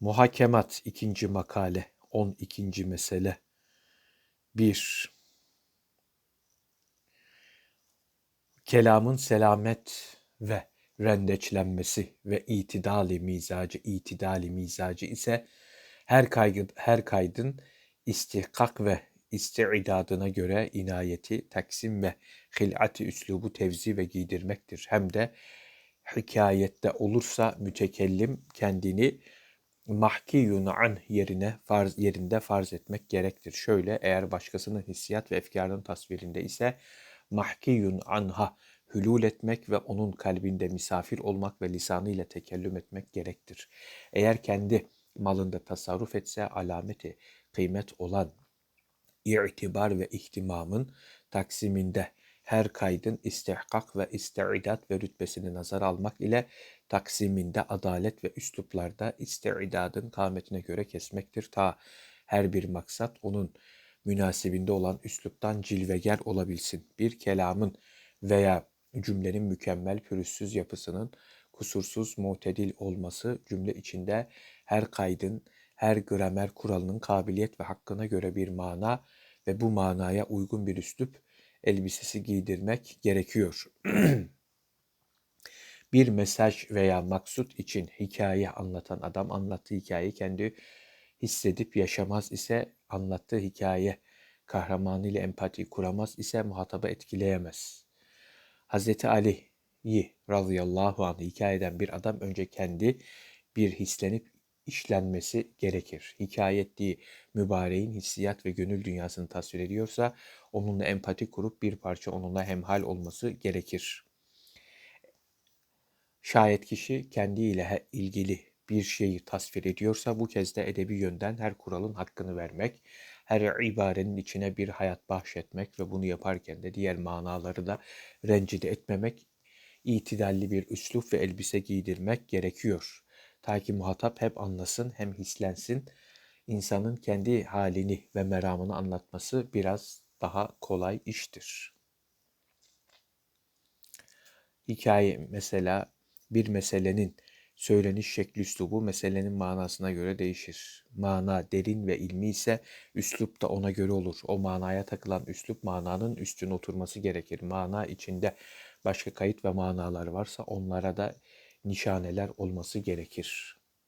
Muhakemat ikinci makale 12. mesele 1. Kelamın selamet ve rendeçlenmesi ve itidali mizacı, itidali mizacı ise her kaydın, her kaydın istihkak ve istiidadına göre inayeti, taksim ve hilati üslubu tevzi ve giydirmektir. Hem de hikayette olursa mütekellim kendini mahkiyun an yerine farz yerinde farz etmek gerektir. Şöyle eğer başkasının hissiyat ve efkarının tasvirinde ise mahkiyun anha hülul etmek ve onun kalbinde misafir olmak ve lisanıyla tekellüm etmek gerektir. Eğer kendi malında tasarruf etse alameti kıymet olan itibar ve ihtimamın taksiminde her kaydın istihkak ve istidat ve rütbesini nazar almak ile taksiminde adalet ve üsluplarda istidadın kâmetine göre kesmektir. Ta her bir maksat onun münasibinde olan üsluptan cilveger olabilsin. Bir kelamın veya cümlenin mükemmel pürüzsüz yapısının kusursuz mutedil olması cümle içinde her kaydın, her gramer kuralının kabiliyet ve hakkına göre bir mana ve bu manaya uygun bir üslup elbisesi giydirmek gerekiyor. bir mesaj veya maksut için hikaye anlatan adam anlattığı hikayeyi kendi hissedip yaşamaz ise anlattığı hikaye kahramanı ile empati kuramaz ise muhatabı etkileyemez. Hz. Ali'yi radıyallahu anh hikayeden bir adam önce kendi bir hislenip işlenmesi gerekir. Hikaye ettiği mübareğin hissiyat ve gönül dünyasını tasvir ediyorsa onunla empati kurup bir parça onunla hemhal olması gerekir. Şayet kişi kendiyle ilgili bir şeyi tasvir ediyorsa bu kez de edebi yönden her kuralın hakkını vermek, her ibarenin içine bir hayat bahşetmek ve bunu yaparken de diğer manaları da rencide etmemek, itidalli bir üslup ve elbise giydirmek gerekiyor. Ta ki muhatap hep anlasın hem hislensin. İnsanın kendi halini ve meramını anlatması biraz daha kolay iştir. Hikaye mesela bir meselenin söyleniş şekli üslubu meselenin manasına göre değişir. Mana derin ve ilmi ise üslup da ona göre olur. O manaya takılan üslup mananın üstüne oturması gerekir. Mana içinde başka kayıt ve manalar varsa onlara da nişaneler olması gerekir.